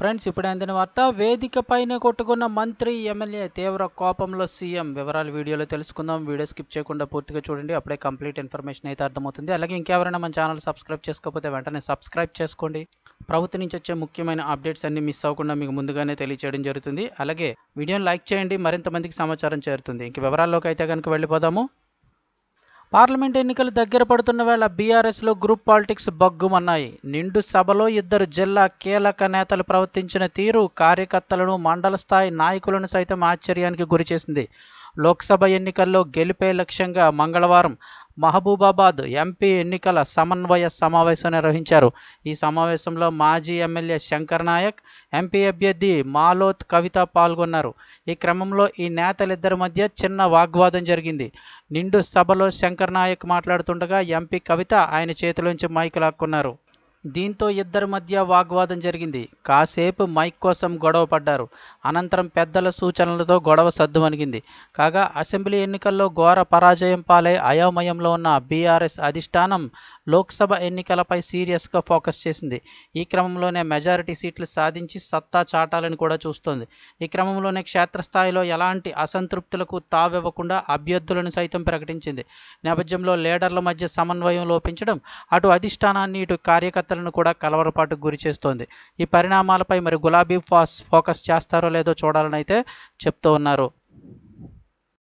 Friends ఇప్పుడు అందిన వార్త వేదిక పైన కొట్టుకున్న మంత్రి ఎమ్మెల్యే తీవ్ర కోపంలో సీఎం వివరాలు వీడియోలో తెలుసుకుందాం. వీడియో స్కిప్ చేయకుండా పూర్తిగా చూడండి అప్పుడే కంప్లీట్ ఇన్ఫర్మేషన్ అయితే అర్థమవుతుంది. అలాగే ఇంకెవరైనా మన ఛానల్ సబ్స్క్రైబ్ చేసుకోకపోతే వెంటనే సబ్స్క్రైబ్ చేసుకోండి. ప్రభుత్వం నుంచి వచ్చే ముఖ్యమైన అప్డేట్స్ అన్ని మిస్ అవ్వకుండా మీకు ముందుగానే తెలియచేయడం జరుగుతుంది. అలాగే వీడియోని లైక్ చేయండి మరింత మందికి సమాచారం చేరుతుంది. ఇంక వివరాల్లోకి అయితే కనుక వెళ్ళిపోదాము. పార్లమెంట్ ఎన్నికలు దగ్గర పడుతున్న వేళ బీఆర్ఎస్లో గ్రూప్ పాలిటిక్స్ బగ్గుమన్నాయి. నిండు సభలో ఇద్దరు జిల్లా కీలక నేతలు ప్రవర్తించిన తీరు కార్యకర్తలను మండల స్థాయి నాయకులను సైతం ఆశ్చర్యానికి గురిచేసింది. లోక్సభ ఎన్నికల్లో గెలిపే లక్ష్యంగా మంగళవారం మహబూబాబాద్ ఎంపీ ఎన్నికల సమన్వయ సమావేశం నిర్వహించారు. ఈ సమావేశంలో మాజీ ఎమ్మెల్యే శంకర్ నాయక్ ఎంపీ అభ్యర్థి మాలోత్ కవిత పాల్గొన్నారు. ఈ క్రమంలో ఈ నేతలిద్దరి మధ్య చిన్న వాగ్వాదం జరిగింది. నిండు సభలో శంకర్ నాయక్ మాట్లాడుతుండగా ఎంపీ కవిత ఆయన చేతిలోంచి మైకు లాక్కున్నారు. దీంతో ఇద్దరి మధ్య వాగ్వాదం జరిగింది. కాసేపు మైక్ కోసం గొడవ పడ్డారు. అనంతరం పెద్దల సూచనలతో గొడవ సద్దుమణిగింది కాగా అసెంబ్లీ ఎన్నికల్లో ఘోర పరాజయం పాలై అయోమయంలో ఉన్న బీఆర్ఎస్ అధిష్టానం లోక్సభ ఎన్నికలపై సీరియస్గా ఫోకస్ చేసింది. ఈ క్రమంలోనే మెజారిటీ సీట్లు సాధించి సత్తా చాటాలని కూడా చూస్తోంది. ఈ క్రమంలోనే క్షేత్రస్థాయిలో ఎలాంటి అసంతృప్తులకు తావివ్వకుండా అభ్యర్థులను సైతం ప్రకటించింది. నేపథ్యంలో లీడర్ల మధ్య సమన్వయం లోపించడం అటు అధిష్టానాన్ని ఇటు కార్యకర్త కార్యకర్తలను కూడా కలవరపాటుకు గురి చేస్తోంది. ఈ పరిణామాలపై మరి గులాబీ ఫాస్ ఫోకస్ చేస్తారో లేదో చూడాలని అయితే చెప్తూ ఉన్నారు.